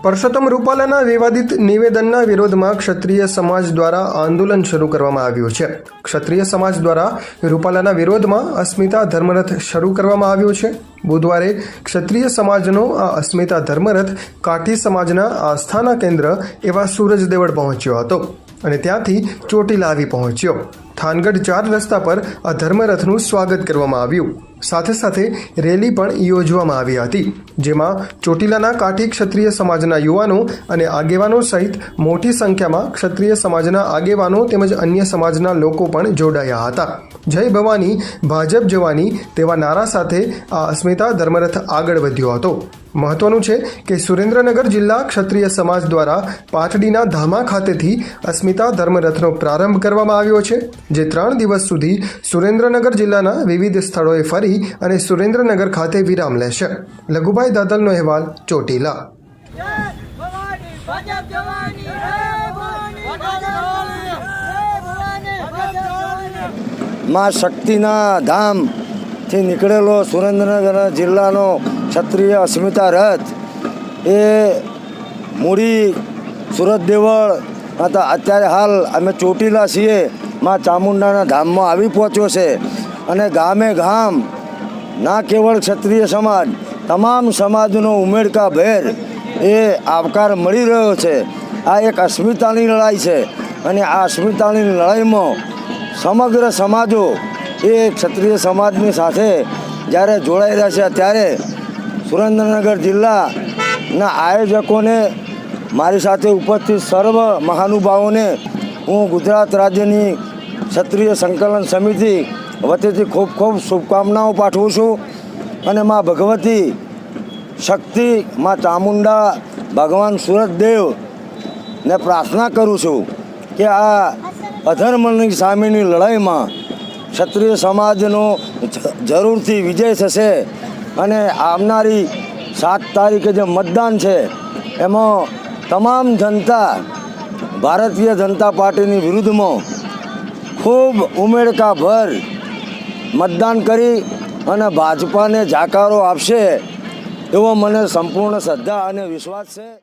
પરસોત્તમ રૂપાલાના વિવાદિત નિવેદનના વિરોધમાં ક્ષત્રિય સમાજ દ્વારા આંદોલન શરૂ કરવામાં આવ્યું છે. ક્ષત્રિય સમાજ દ્વારા રૂપાલાના વિરોધમાં અસ્મિતા ધર્મરથ શરૂ કરવામાં આવ્યો છે. બુધવારે ક્ષત્રિય સમાજનો આ અસ્મિતા ધર્મરથ કાઠી સમાજના આસ્થાના કેન્દ્ર એવા સૂરજ દેવળ પહોંચ્યો હતો અને ત્યાંથી ચોટીલા આવી પહોંચ્યો. થાનગઢ ચાર રસ્તા પર આ ધર્મરથનું સ્વાગત કરવામાં આવ્યું. સાથે સાથે રેલી પણ યોજવામાં આવી હતી, જેમાં ચોટીલાના કાઠી ક્ષત્રિય સમાજના યુવાનો અને આગેવાનો સહિત મોટી સંખ્યામાં ક્ષત્રિય સમાજના આગેવાનો તેમજ અન્ય સમાજના લોકો પણ જોડાયા હતા. જય ભવાની, ભાજપ જવાની તેવા નારા સાથે આ અસ્મિતા ધર્મરથ આગળ વધ્યો હતો. મહત્વનું છે કે સુરેન્દ્રનગર જિલ્લા ક્ષત્રિય સમાજ દ્વારા પાટડીના ધામા ખાતેથી અસ્મિતા ધર્મરથનો પ્રારંભ કરવામાં આવ્યો છે, જે ત્રણ દિવસ સુધી સુરેન્દ્રનગર જિલ્લાના વિવિધ સ્થળોએ ફરી અને સુરેન્દ્રનગર ખાતે વિરામ લેશે. લઘુભાઈ દાદલનો અહેવાલ, ચોટીલા. માં શક્તિના ધામથી નીકળેલો સુરેન્દ્રનગર જિલ્લાનો ક્ષત્રિય અસ્મિતા રથ એ મૂડી સુરત દેવળ અત્યારે હાલ અમે ચોટીલા છીએ. માં ચામુંડાના ધામમાં આવી પહોંચ્યો છે અને ગામે ગામ ના કેવળ ક્ષત્રિય સમાજ, તમામ સમાજનો ઉમેડકા ભેર એ આવકાર મળી રહ્યો છે. આ એક અસ્મિતાની લડાઈ છે અને આ અસ્મિતાની લડાઈમાં સમગ્ર સમાજો એ ક્ષત્રિય સમાજની સાથે જ્યારે જોડાઈ રહ્યા છે ત્યારે સુરેન્દ્રનગર જિલ્લાના આયોજકોને મારી સાથે ઉપસ્થિત સર્વ મહાનુભાવોને હું ગુજરાત રાજ્યની ક્ષત્રિય સંકલન સમિતિ વતીથી ખૂબ ખૂબ શુભકામનાઓ પાઠવું છું. અને મા ભગવતી શક્તિ, મા ચામુંડા, ભગવાન સુરતદેવ ને પ્રાર્થના કરું છું કે આ અધર્મની સામેની લડાઈમાં ક્ષત્રિય સમાજનો જરૂરથી વિજય થશે અને આવનારી સાત તારીખે જે મતદાન છે, એમાં તમામ જનતા, ભારતીય જનતા પાર્ટીની વિરુદ્ધમાં ખૂબ ઉમેડકાભર મતદાન કરી અને ભાજપાને જાકારો આપશે એવો મને સંપૂર્ણ શ્રદ્ધા અને વિશ્વાસ છે.